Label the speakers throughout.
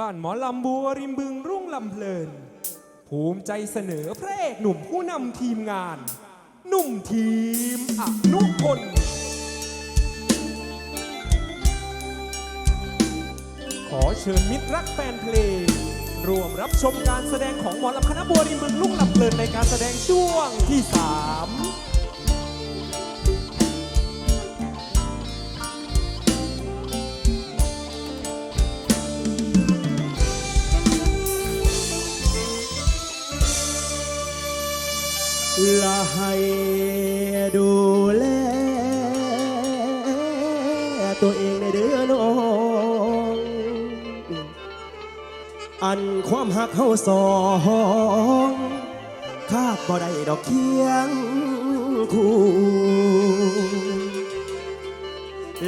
Speaker 1: บ้านหมอลำบัวริมบึงรุ่งลำเพลิน ภูมิใจเสนอพระเอกหนุ่มผู้นำทีมงาน หนุ่มทีมอนุพลขอเชิญมิตรรักแฟนเพลงร่วมรับชมการแสดงของหมอลำคณะบัวริมบึงลุ่งลำเพลินในการแสดงช่วงที่ 3
Speaker 2: ละให้ดูแลตัวเองในเดือน้อง อันความหักเฮาสองคาดบ่ได้ดอกเคียงคู่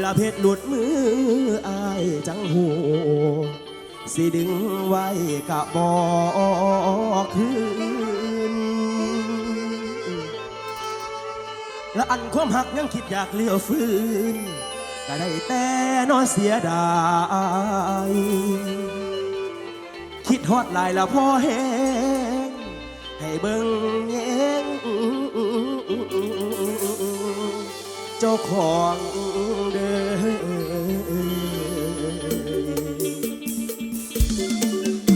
Speaker 2: ละเพชรหลุดมืออายจังหูสิดึงไว้กะบอกคืน และอันความหักยังคิดอยากเลี้ยวฟื้นก็ได้แต่นอนเสียดาย คิดฮอดหลายละพ่อแห้งให้เบิ่งแยงเจ้าของเด้อ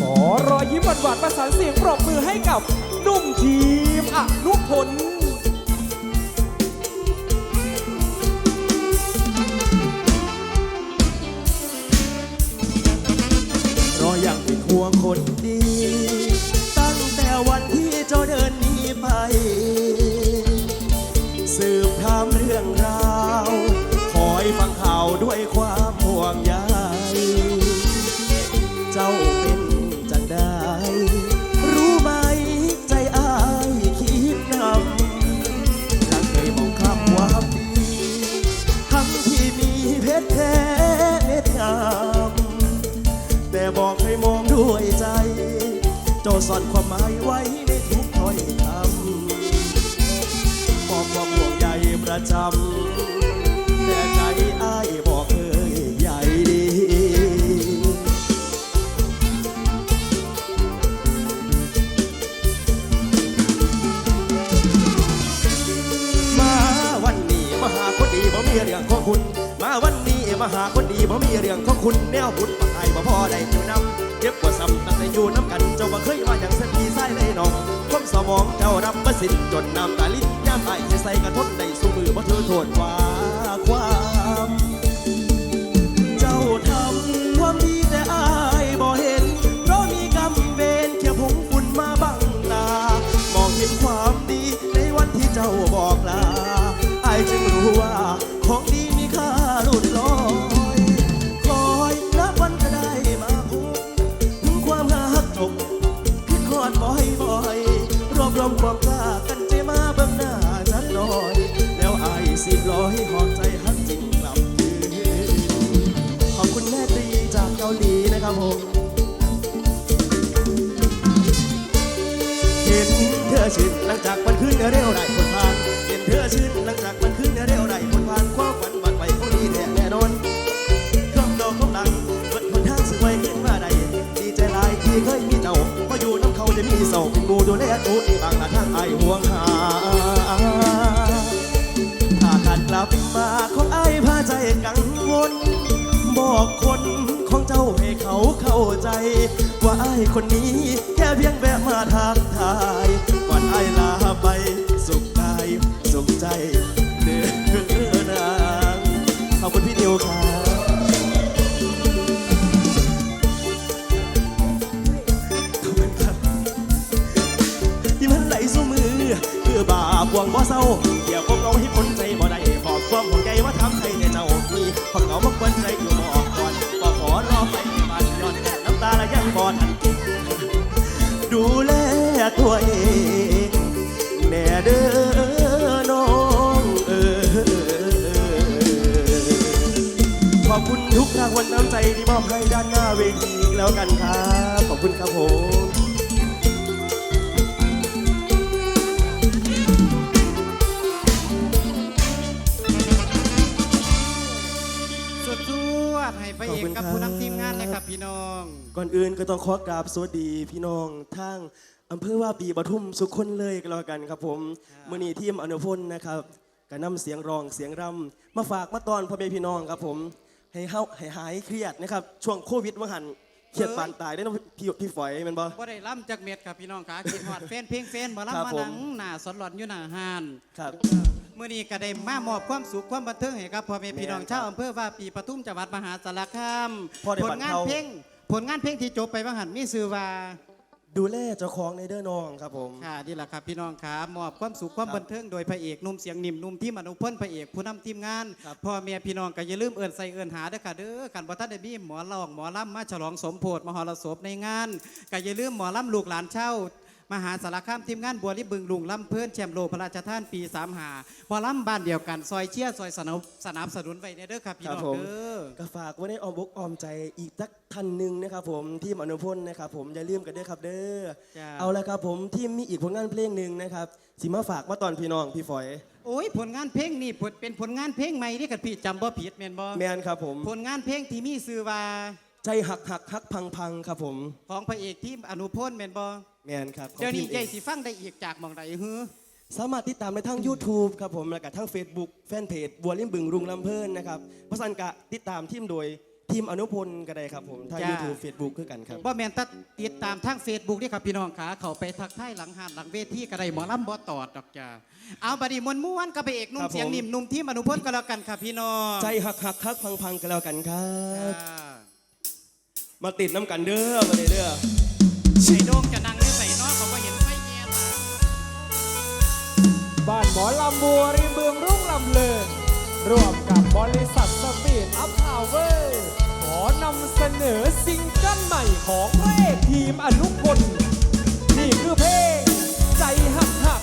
Speaker 1: ขอรอยยิ้มหวานๆประสานเสียงปรบมือให้กับนุ่มทีมอนุพล
Speaker 2: คนดีบ่มีเรื่องของคุณแนวบุญปากไอ้บ่พอได้อยู่นำเจ็บกว่าซ้ำตั้งแต่อยู่น้ำกัน เจ้าบ่เคยว่าอย่างเสักทีใส่เลยน้องความสมองเจ้ารับบ่สิ้นจนน้ำตาลิ้นย่ามไอ้ใส่กระทบได้สู้มือบ่ถือโทษว่าความเจ้าทำความดีแต่อายบ่เห็น เพราะมีกรรมเวรเขี่ยผงฝุ่นมาบังตามองเห็นความดีในวันที่เจ้าบอก ชื่นหลังจากมันขึ้นเร็วได้คนผ่านเห็นเธอชื่นหลังจากมันขึ้นเร็วได้คนผ่านความฝันบัดไปเขาดีแท้แน่นอนครอบดอกครอบหลังเบิดคนทางสวยขึ้นมาได้ดีใจหลายที่เคยมีเจ้าพออยู่น้ำเขาจะมีเสาเป็นหมูดูแลตัวเองบางละทางไอห่วงหาถ้าการกลับมาของไอ้ายพาใจกังวลบอกคนของเจ้าให้เขาเข้าใจ ว่าไอ้คนนี้แค่เพียงแวะมาทักทายก่อนไอ้าย เดือนางขอบคุณพี่นิวครับ อบให้ด้านหน้าเวทีอีกแล้วกันครับ ขอบคุณครับผม
Speaker 3: สุดจวดให้พระ
Speaker 2: ขอบ
Speaker 3: เอก
Speaker 2: คุณ
Speaker 3: กับ
Speaker 2: ครับ
Speaker 3: ผู้นำทีมงานนะครับพี่น้อง
Speaker 2: ก่อนอื่นก็ต้องขอกราบสวัสดีพี่น้องทางอำเภอว่าปีปทุมสุขคนเลยก็แล้วกันครับผมมื่อนี้ทีมอนุพลนะครับก็นำเสียงร้องเสียงรำมาฝากมาตอนพ่อแม่พี่น้องครับผม ให้เฮาให้หายเครียดนะครับ ช่วงโควิดว่าหันเครียด
Speaker 3: เอ้ย
Speaker 2: ปานตายได้อเนาะพี่พี่ฝอยแมันบ่
Speaker 3: บ่ได้ล่ำจากเม็ดครับพี่น้องค่ะกินฮอดแฟนเพลงแฟนบ่
Speaker 2: ครั
Speaker 3: ล่ำ
Speaker 2: บ
Speaker 3: มา
Speaker 2: ผม
Speaker 3: หนังหน้าสดหลอนอยู่หน้าห้าน
Speaker 2: ครับ
Speaker 3: เมื่อนี้ก็ได้มามอบความสุขความบันเทิงให้กับพ่อแม่พี่น้อง
Speaker 2: แม่นครับ
Speaker 3: ชาวอำเภอว่าปีปทุมจังหวัดมหาสารคาม
Speaker 2: พอได้
Speaker 3: ผ
Speaker 2: บั
Speaker 3: ล
Speaker 2: ตร
Speaker 3: งาน
Speaker 2: เข้า
Speaker 3: เพลงผลงานเพลงที่จบไปว่าหันมีชื่อว่า
Speaker 2: ดูแลเจ้าของในเด้อน้องครับผม
Speaker 3: ค่ะนี่แหละครับพี่น้องครับมอบความสุขความ
Speaker 2: ครับ
Speaker 3: บันเทิงโดยพระเอกหนุ่มเสียงนิ่มหนุ่มที่มนุพลพระเอกผู้นำทีมงาน
Speaker 2: ครับ
Speaker 3: พ่อแม่พี่น้องก็อย่าลืมเอิ้นใส่เอิ้นหาเด้อค่ะเด้อกันบ่ทันได้มีหมอร้องหมอลำมาฉลองสมโพธิมหรสพในงานก็อย่าลืมหมอลำลูกหลานเช่า มหาสารคามทีมงานบัวลิบึงลุงลำเพื่อนแชมป์โลกพระราชทานปี3หาหมอลำบ้านเดียวกัน ซอยเชียร์ซอยสนับสนับสนุนไว้เด้อครับพี่น้อง
Speaker 2: ครับผม
Speaker 3: เด้อ
Speaker 2: ก็ฝากไว้ในอ้อมอกอ้อมใจอีกสักท่านหนึ่งนะครับผมทีมอนุพลนะครับผมอย่าลืมกันเด้อครับเด้อ
Speaker 3: จ้า
Speaker 2: เอาละครับผมทีมมีอีกผลงานเพลงหนึ่งนะครับสิมาฝากมาตอนพี่น้องพี่ฝอย
Speaker 3: โอ้ยผลงานเพลงนี่ผลเป็นผลงานเพลงใหม่ที่กันพี่จำบ่ผิดแม่นบ่
Speaker 2: แมนครับผม
Speaker 3: ผลงานเพลงที่มีชื่อว่า
Speaker 2: ใจหักหักหักพังพังครับผม
Speaker 3: ของพระเอกที่อนุพลแม่นบ่
Speaker 2: แมนครับของ
Speaker 3: เดี๋ยวนี้
Speaker 2: ทีม
Speaker 3: ใหญ่
Speaker 2: เอง
Speaker 3: สิฟังได้อีกจากหมองใดฮือ
Speaker 2: สามารถติดตามได้ทั้ง YouTube ครับผมแล้วก็ทั้ง Facebook แฟนเพจบัวลิมบึงรุงลำเพลินนะครับพระสันกะติดตามทีมโดยทีมอนุพลก็ได้ครับผมทาง YouTube Facebook คือกันครับ
Speaker 3: บ่แม่นตัดติดตามทาง Facebook นี่ครับพี่น้องขาเข้าไปทักทายหลังหานหลังเวทีก็ได้หมอลำบ่ตอดดอกจ้าเอาบัดนี้มวนม่วนๆกับพระเอกหนุ่
Speaker 2: ครั
Speaker 3: ม
Speaker 2: บผม
Speaker 3: เสียงนิ่มหนุ่มที่อนุพลก็แล้วกันครับพี่น้อง
Speaker 2: ใจหักหักหักพังพังก็แล้วกันครับ
Speaker 3: อ่า
Speaker 2: มาติดน้ำกันเด้อมาเลยเด้อ
Speaker 3: ไอ้โดงจะนั่ง บ้า
Speaker 1: นหมอลำบัวริมเบืองรุ่งลำเลินร่วมกับบริษัทสปีดอัพพาวเวอร์ขอนำเสนอซิงเกิลใหม่ของพระเอกทีมอนุพลนี่คือเพลง ใจหักหัก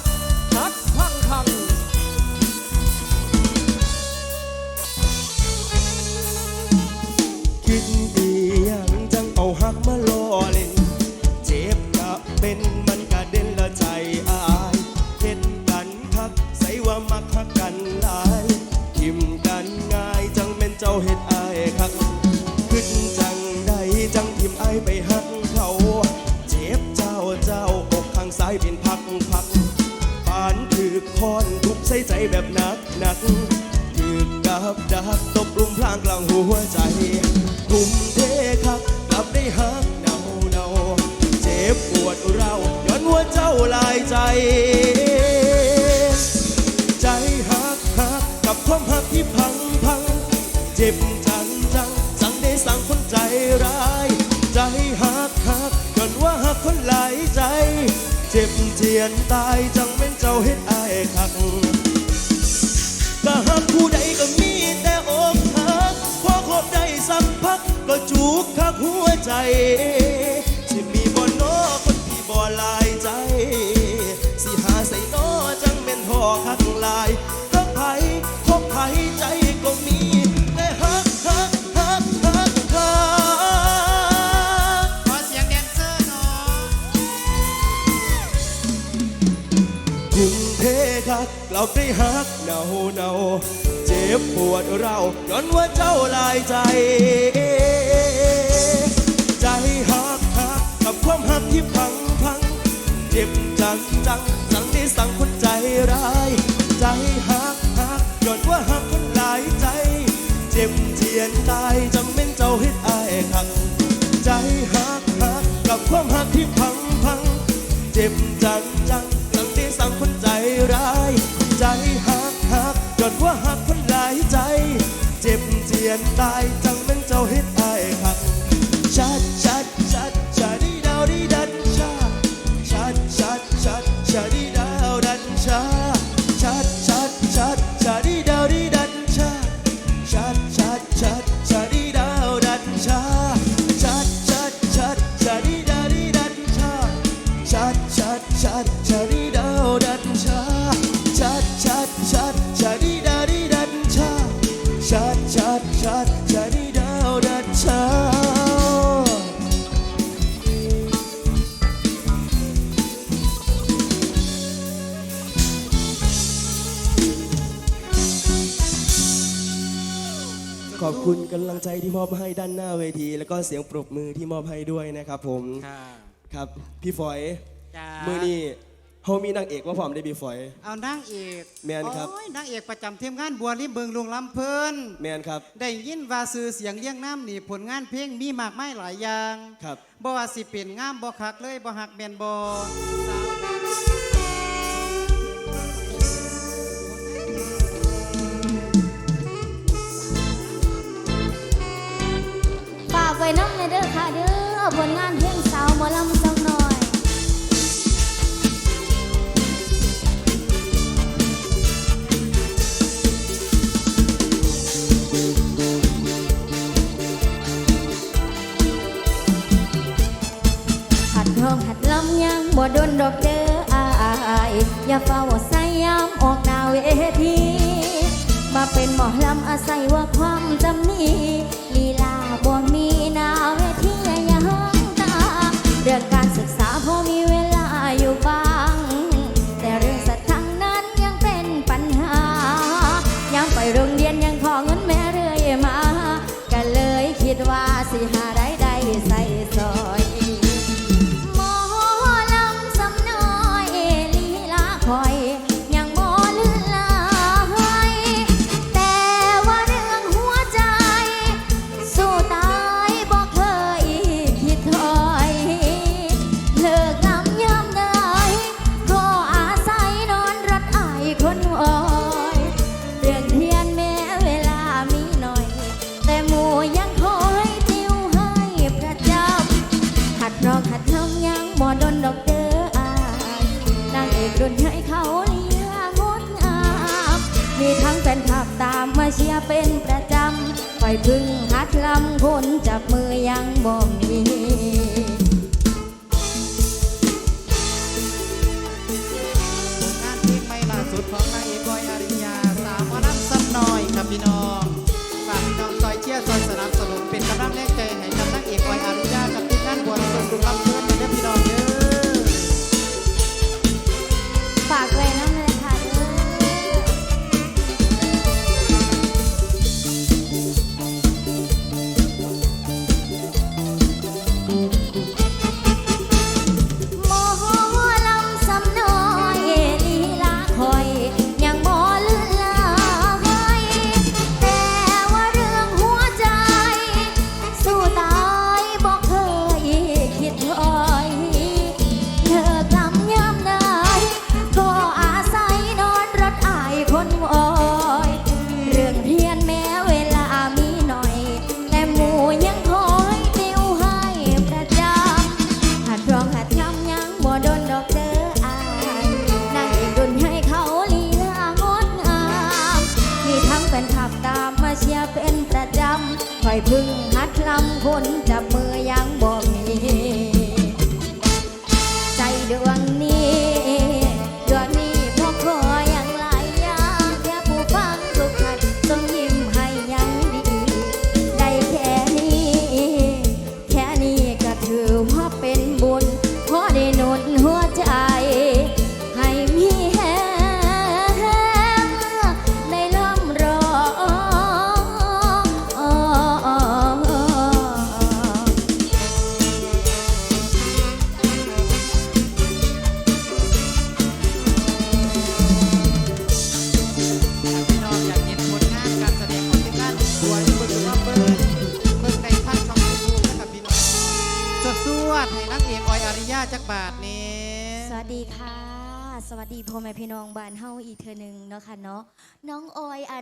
Speaker 1: หักพังพังา
Speaker 2: งกลางหัวใจทุ่มเทครับกลับได้หักเดาเดาเจ็บปวดเราย้อนว่าเจ้าลายใจ ใจหักหักกับความหักที่พังพัง เจ็บจังจังสั่งได้สั่งคนใจร้าย ใจหักหักจนว่าหักคนหลายใจ เจ็บเจียนตายจัง คักกลับได้ฮักเนาเนาเจ็บปวดเราย้อนว่าเจ้าลายใจ ใจฮักฮักกับความฮักที่พังพัง เจ็บจังจังสั่งได้สั่งคนใจร้าย ใจฮักฮักย้อนว่าฮักคนหลายใจ เจ็บเจียนตายจำเป็นเจ้าเฮ็ดอายคักใจฮักฮักกับความฮักที่พังพัง เจ็บจังจัง ใจหักหักจนว่าหักคนหลายใจ เจ็บเจียนตายใจ งใจที่มอบให้ด้านหน้าเวที แล้วก็เสียงปรบมือที่มอบให้ด้วยนะครับผม
Speaker 3: ค่ะ
Speaker 2: ครับพี่ฝอย
Speaker 3: จ้า
Speaker 2: มือนี้เฮามีนางเอกมาพร้อมได้พี่ฝอย
Speaker 3: เอานางเอก
Speaker 2: แม่นครับ
Speaker 3: โอ้ยนางเอกประจำทีมงานบัวริมเบิงลุงลำเพิ่น
Speaker 2: แมนครับ
Speaker 3: ได้ยินว่าซื้อเสียงเลี้ยงน้ำนี่ผลงานเพลงมีมากมายหลายอย่าง
Speaker 2: ครับ
Speaker 3: บ่ว่าสิเป็นงามบ่คักเลยบ่หักแม่นบ่
Speaker 4: ฝ ผลงานเพลงสาวหมอลำสักหน่อยหัดร้องหัดลำยังบ่โดนดอกเด้ออายอย่าเฝ้าใส่ยามออกหน้าเวที เชียร์เป็นประจำคอยพึ่งหัดลำคนจับมือยังบ่มี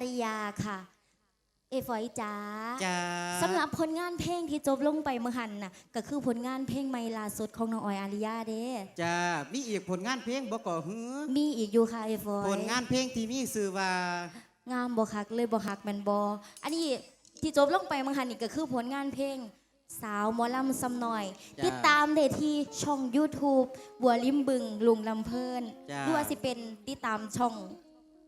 Speaker 3: ริยาค่ะ
Speaker 4: เอฟอยจ๋าจ้า
Speaker 3: สำหรับ
Speaker 4: ผลงานเพลงที่จบลงไปเมื่อหันน่ะก็คือผลงานเพลงใหม่ล่าสุดของน้องออยอาริยาเด้
Speaker 3: จ้ามีอีกผลงานเพลงบ่ก่อหือ
Speaker 4: มีอีกอยู่ค่ะเอฟอย
Speaker 3: ผลงานเพลงที่มีชื่อว่า
Speaker 4: งามบ่คักเลยบ่ฮักแมันบ่อันนี้ที่จบลงไปเมื่อหันนี่ก็คือผลงานเพลงสาวหมอลำซำหน่อย
Speaker 3: จ้า
Speaker 4: ติดตามได้ที่ช่อง YouTube บัวลิมบึงลุงลำเพลิน
Speaker 3: จ้า
Speaker 4: หรือว่าสิเป็นติดตามช่อง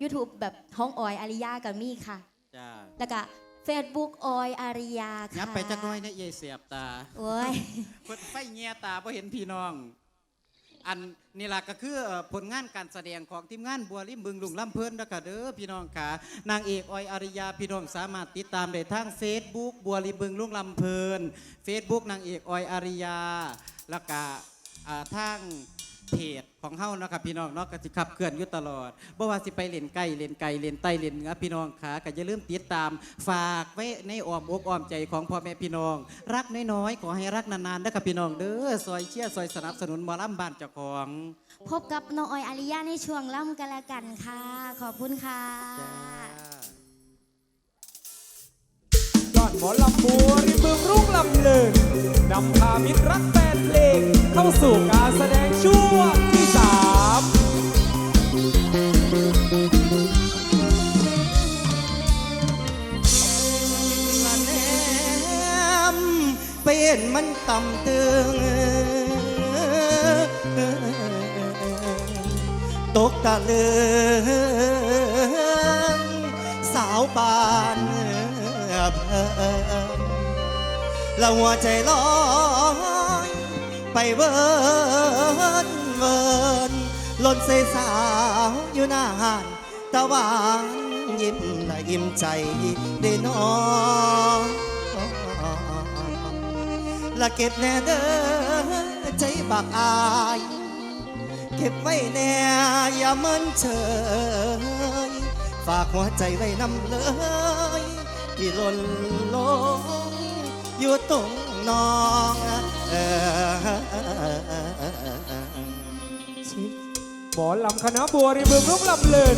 Speaker 4: YouTube แบบห้องออยอาริยากับมี่ค่ะ
Speaker 3: จ้า
Speaker 4: แล้วก็ Facebook ออยอาริยาค่ะ
Speaker 3: ยับไปจักหน้อยเนี่ยเยายเสียบตา
Speaker 4: โอ้ย
Speaker 3: เพิ่นไฟเงียตาเพราะเห็นพี่น้อง อันนี่ล่ะก็คือเอ่อผลงานการแสดงของทีมงานบัวริมบึงลุงลำเพิ่นนะคะเด้อพี่น้องขานางเอกออยอาริยาพี่น้องสามารถติดตามได้ทาง Facebook บัวริมบึงลุงลำเพิ่น Facebook นางเอกออยอาริยาแล้วก็อ่าทาง เพจของเฮาเนาะครับพี่น้องเนาะก็สิขับเคลื่อนอยู่ตลอดบ่ว่าสิไปเล่นไก่เล่นไก่เล่นไต้เล่นเนื้อพี่น้องขาก็อย่าลืมติดตามฝากไว้ในอ้อมอกอ้อมใจของพ่อแม่พี่น้อง รักน้อยๆขอให้รักนานๆนะครับพี่น้องเด้อซอยเชียร์ซอยสนับสนุนหมอลำบ้านเจ้าของ
Speaker 4: พบกับน้องออยอาริยาในช่วงล่ำกันละกันค่ะ ขอบคุณค่ะ
Speaker 1: หมอลำบัวริมบึงรุ่งลำเลินนำพามิตรรักแฟนเพลง เข้าสู่การแสดงช่วงที่สาม
Speaker 5: เป็นมันต่ำตึงตกตะเลืองสาวบานเพิ่น แล้วหัวใจลอยไปเวินเวินหล่นใสสาวอยู่หน้าหานตะวันยิ้มและอิ่มใจได้นอนละเก็บแน่เด้อใจบักอายเก็บไว้แน่อย่าเมินเฉยฝากหัวใจไว้นำเลยที่หล่นลง อยู่ตรงนองเออ
Speaker 1: หมอลำคณะบัวริบึงลุกลำเลิน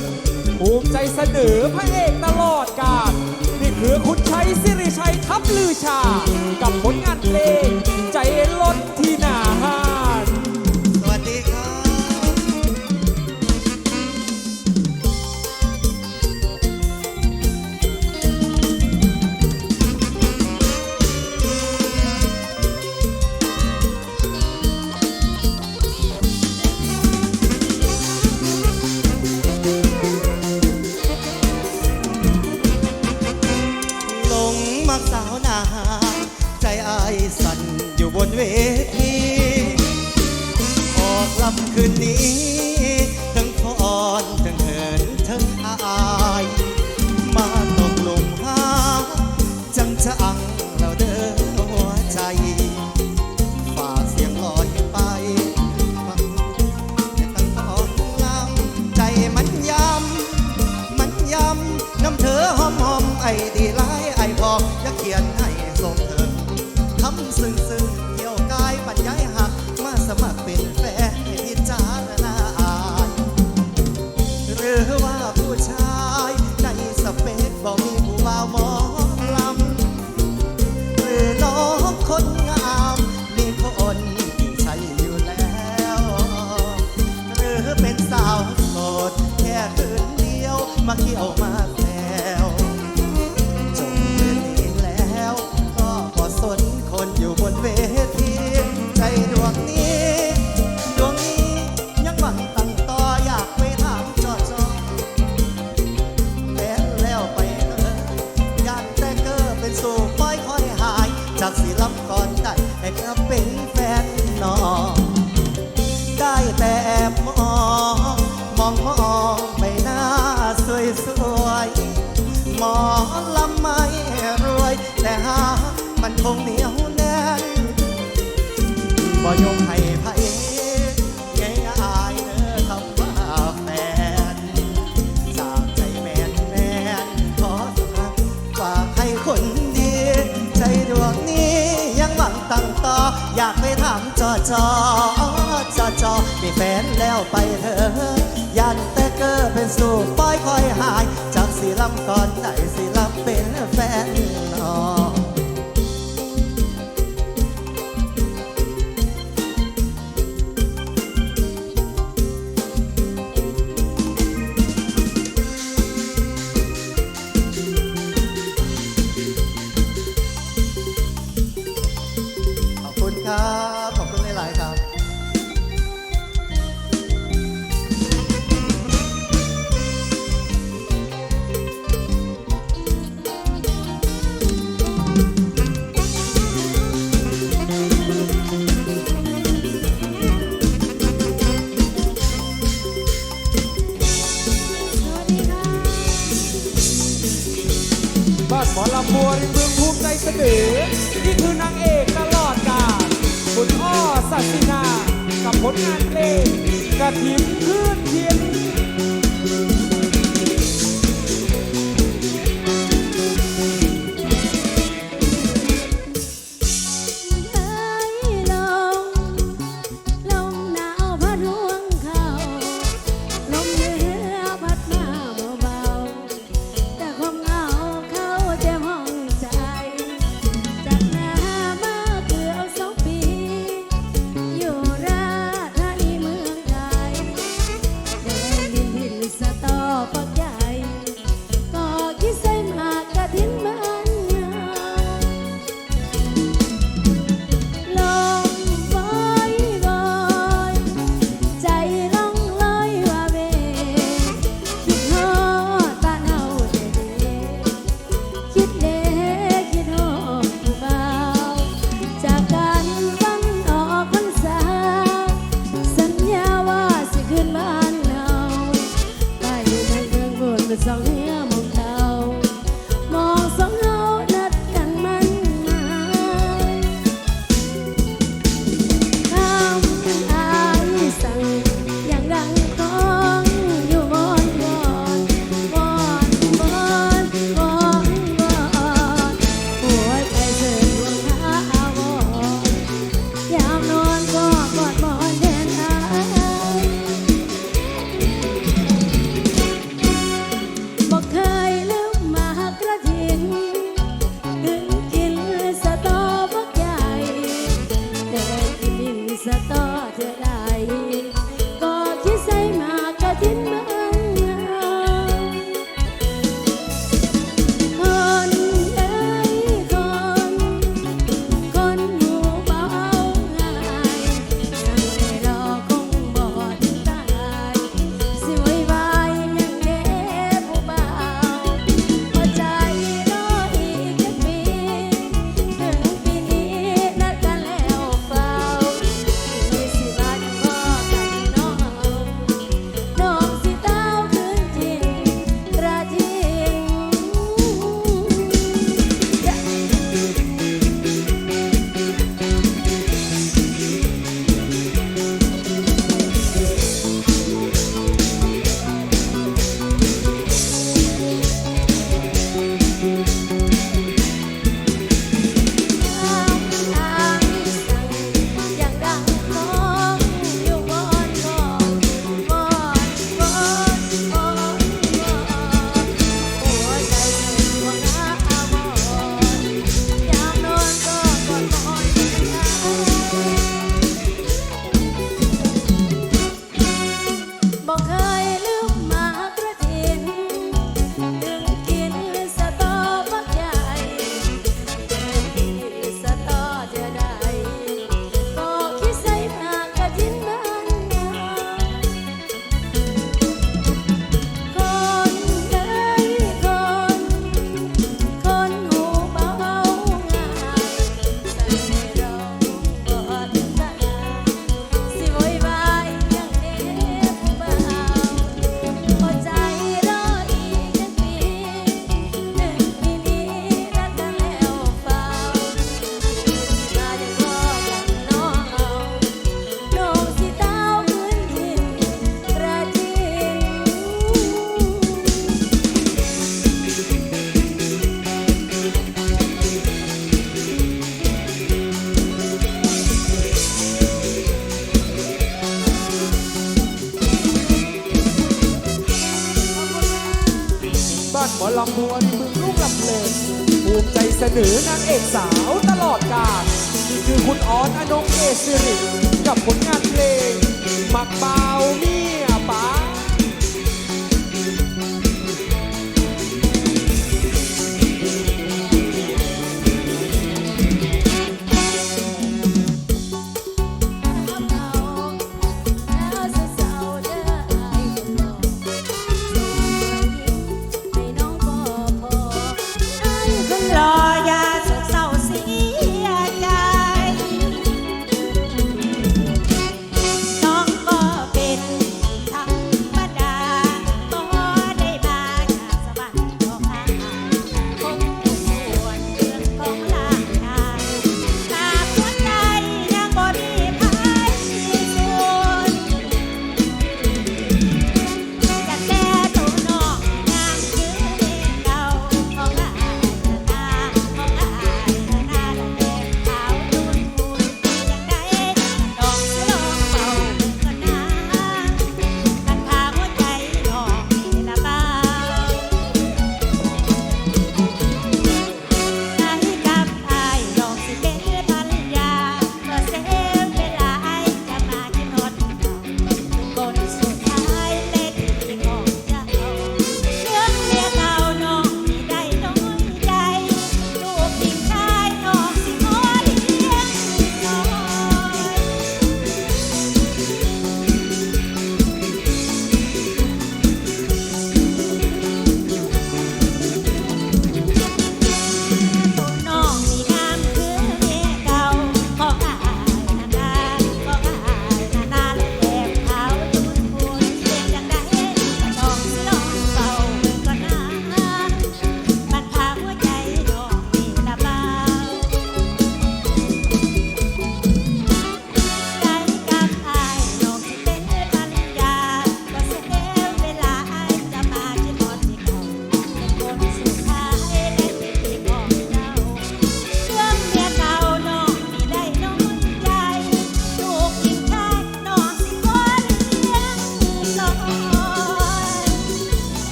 Speaker 1: ภูมิใจเสนอพระเอกตลอดกาลนี่คือคุณชัยสิริชัยทับลือชา กับผลงานเพลงใจลดที่หนา
Speaker 5: ไอ้ดีไลายไอ้พออยากเขียนายจากสีลำ จอจอจอจอมีแฟนแล้วไปเถอะยันแต่เกอเป็นสู่ปล่อยคอยหายจากสีลำก่อน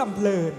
Speaker 1: ลำเพลิน